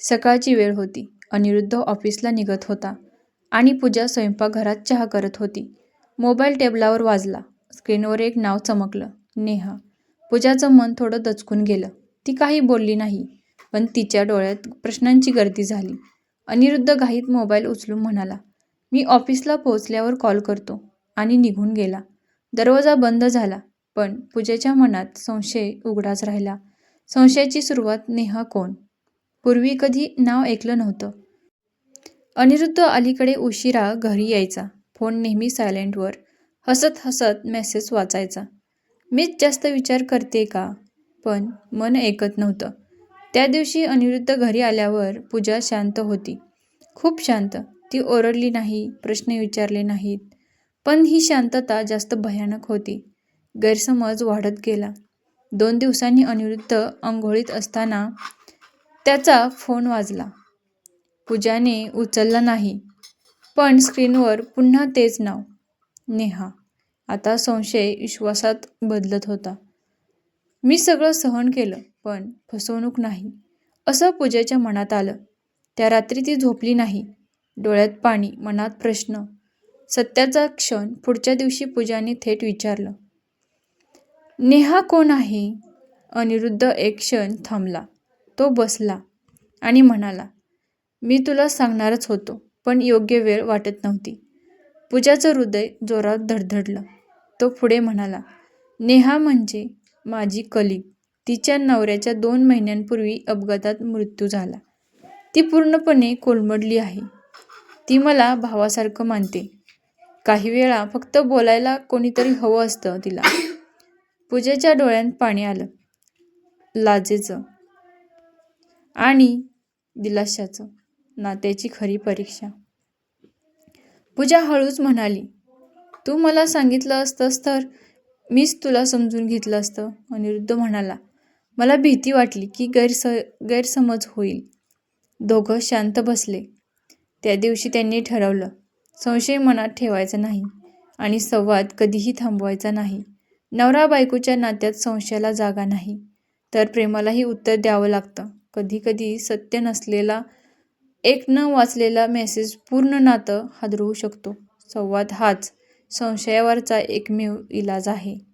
सकाळची वेळ होती. अनिरुद्ध ऑफिसला निघत होता आणि पूजा स्वयंपाकघरात चहा करत होती. मोबाईल टेबलावर वाजला. स्क्रीनवर एक नाव चमकलं. नेहा. पूजाचं मन थोडं दचकून गेलं. ती काही बोलली नाही, पण तिच्या डोळ्यात प्रश्नांची गर्दी झाली. अनिरुद्ध घाईत मोबाईल उचलून म्हणाला, मी ऑफिसला पोहोचल्यावर कॉल करतो आणि निघून गेला. दरवाजा बंद झाला, पण पूजेच्या मनात संशय उघडाच राहिला. संशयाची सुरुवात नेहा कोण? पूर्वी कधी नाव ऐकलं नव्हतं. अनिरुद्ध अलीकडे उशिरा घरी यायचा. फोन नेहमी सायलेंटवर. हसत हसत मेसेज वाचायचा. मीच जास्त विचार करते का? पण मन ऐकत नव्हतं. त्या दिवशी अनिरुद्ध घरी आल्यावर पूजा शांत होती. खूप शांत. ती ओरडली नाही, प्रश्न विचारले नाहीत. पण ही शांतता जास्त भयानक होती. गैरसमज वाढत गेला. दोन दिवसांनी अनिरुद्ध अंघोळीत असताना त्याचा फोन वाजला. पूजाने उचलला नाही, पण स्क्रीनवर पुन्हा तेच नाव. नेहा. आता संशय विश्वासात बदलत होता. मी सगळं सहन केलं, पण फसवणूक नाही, असं पूजेच्या मनात आलं. त्या रात्री ती झोपली नाही. डोळ्यात पाणी, मनात प्रश्न. सत्याचा क्षण पुढच्या दिवशी पूजाने थेट विचारलं. नेहा कोण आहे? अनिरुद्ध एक क्षण थांबला. तो बसला आणि म्हणाला, मी तुला सांगणारच होतो, पण योग्य वेळ वाटत नव्हती. पूजाचं हृदय जोरात धडधडलं. तो पुढे म्हणाला, नेहा म्हणजे माझी कलीग. तिच्या नवऱ्याच्या दोन महिन्यांपूर्वी अपघातात मृत्यू झाला. ती पूर्णपणे कोलमडली आहे. ती मला भावासारखं मानते. काही वेळा फक्त बोलायला कोणीतरी हवं असतं तिला. पूजेच्या डोळ्यात पाणी आलं. लाजेचं आणि दिलाशाचं. नात्याची खरी परीक्षा. पूजा हळूच म्हणाली, तू मला सांगितलं असतंस तर मीच तुला समजून घेतलं असतं. अनिरुद्ध म्हणाला, मला भीती वाटली की गैरस गैरसमज होईल. दोघं शांत बसले. त्या दिवशी त्यांनी ठरवलं, संशय मनात ठेवायचा नाही आणि संवाद कधीही थांबवायचा नाही. नवरा बायकोच्या नात्यात संशयाला जागा नाही, तर प्रेमालाही उत्तर द्यावं लागतं. कधीकधी सत्य नसलेला एक न वाचलेला मेसेज पूर्ण नातं हादरवू शकतो. संवाद हाच संशयावरचा एकमेव इलाज आहे.